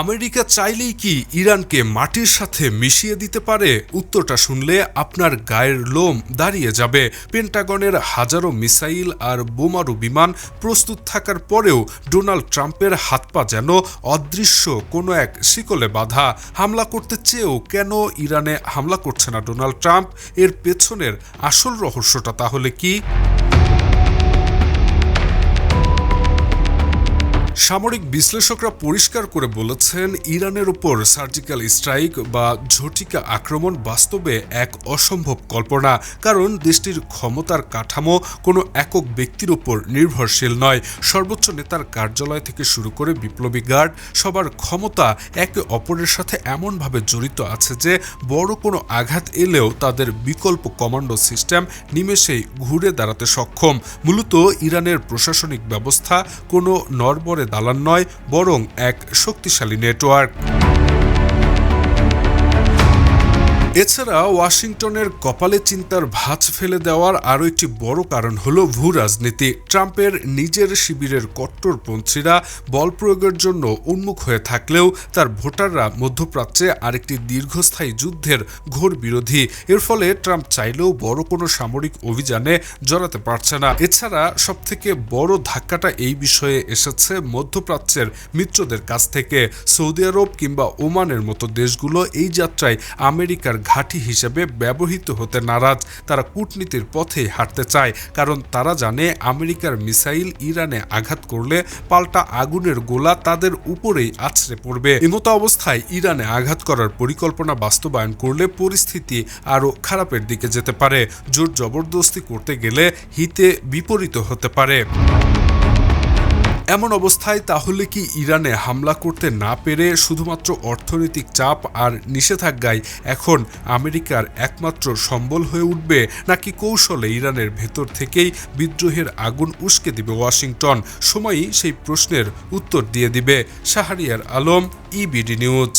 America চাইলেই কি ইরানকে মাটির সাথে মিশিয়ে দিতে পারে? উত্তরটা শুনলে আপনার গায়ের লোম দাঁড়িয়ে যাবে। পেন্টাগনের হাজারো মিসাইল আর বোমারু বিমান প্রস্তুত থাকার পরেও ডোনাল্ড ট্রাম্পের হাত পা যেন অদৃশ্য, কোনো এক শিকলে বাধা। হামলা করতে চেয়েও কেন ইরানে হামলা করছে না ডোনাল্ড ট্রাম্প? এর পেছনের আসল রহস্যটা তাহলে কি? সামরিক বিশ্লেষকরা পরিষ্কার করে বলেছেন, ইরানের উপর সার্জিক্যাল স্ট্রাইক বা ঝটিকা আক্রমণ বাস্তবে এক অসম্ভব কল্পনা, কারণ দেশটির ক্ষমতার কাঠামো কোনো একক ব্যক্তির উপর নির্ভরশীল নয়। সর্বোচ্চ নেতার কার্যালয় থেকে শুরু করে বিপ্লবী গার্ড, সবার ক্ষমতা একে অপরের সাথে এমনভাবে জড়িত আছে যে বড় কোনো আঘাত এলেও তাদের বিকল্প কমান্ডো সিস্টেম নিমেষেই ঘুরে দাঁড়াতে সক্ষম। মূলত ইরানের প্রশাসনিক ব্যবস্থা কোনো নরবরে দালান নয় বরং এক শক্তিশালী নেটওয়ার্ক এছাড়া ওয়াশিংটনের কপালে চিন্তার ভাঁজ ফেলে দেওয়ার আরও একটি বড় কারণ হল ভূ রাজনীতি। ট্রাম্পের নিজের শিবিরের কট্টরপন্থীরা বল প্রয়োগের জন্য উন্মুখ হয়ে থাকলেও তার ভোটাররা মধ্যপ্রাচ্যে আরেকটি দীর্ঘস্থায়ী যুদ্ধের ঘোর বিরোধী। এর ফলে ট্রাম্প চাইলেও বড় কোনো সামরিক অভিযানে জড়াতে পারছে না। এছাড়া সবথেকে বড় ধাক্কাটা এই বিষয়ে এসেছে মধ্যপ্রাচ্যের মিত্রদের কাছ থেকে। সৌদি আরব কিংবা ওমানের মতো দেশগুলো এই যাত্রায় আমেরিকার ঘাঁটি হিসেবে ব্যবহৃত হতে নারাজ। তারা কূটনীতির পথে হাঁটতে চায়, কারণ তারা জানে আমেরিকার মিসাইল ইরানে আঘাত করলে পাল্টা আগুনের গোলা তাদের উপরেই আছড়ে পড়বে। এমতো অবস্থায় ইরানে আঘাত করার পরিকল্পনা বাস্তবায়ন করলে পরিস্থিতি আরও খারাপের দিকে যেতে পারে। জোর জবরদস্তি করতে গেলে হিতে বিপরীত হতে পারে। এমন অবস্থায় তাহলে কি ইরানে হামলা করতে না পেরে শুধুমাত্র অর্থনৈতিক চাপ আর নিষেধাজ্ঞায় এখন আমেরিকার একমাত্র সম্বল হয়ে উঠবে, নাকি কৌশলে ইরানের ভেতর থেকেই বিদ্রোহের আগুন উস্কে দিবে ওয়াশিংটন? সময়ই সেই প্রশ্নের উত্তর দিয়ে দিবে শাহরিয়ার আলম ইবিডি নিউজ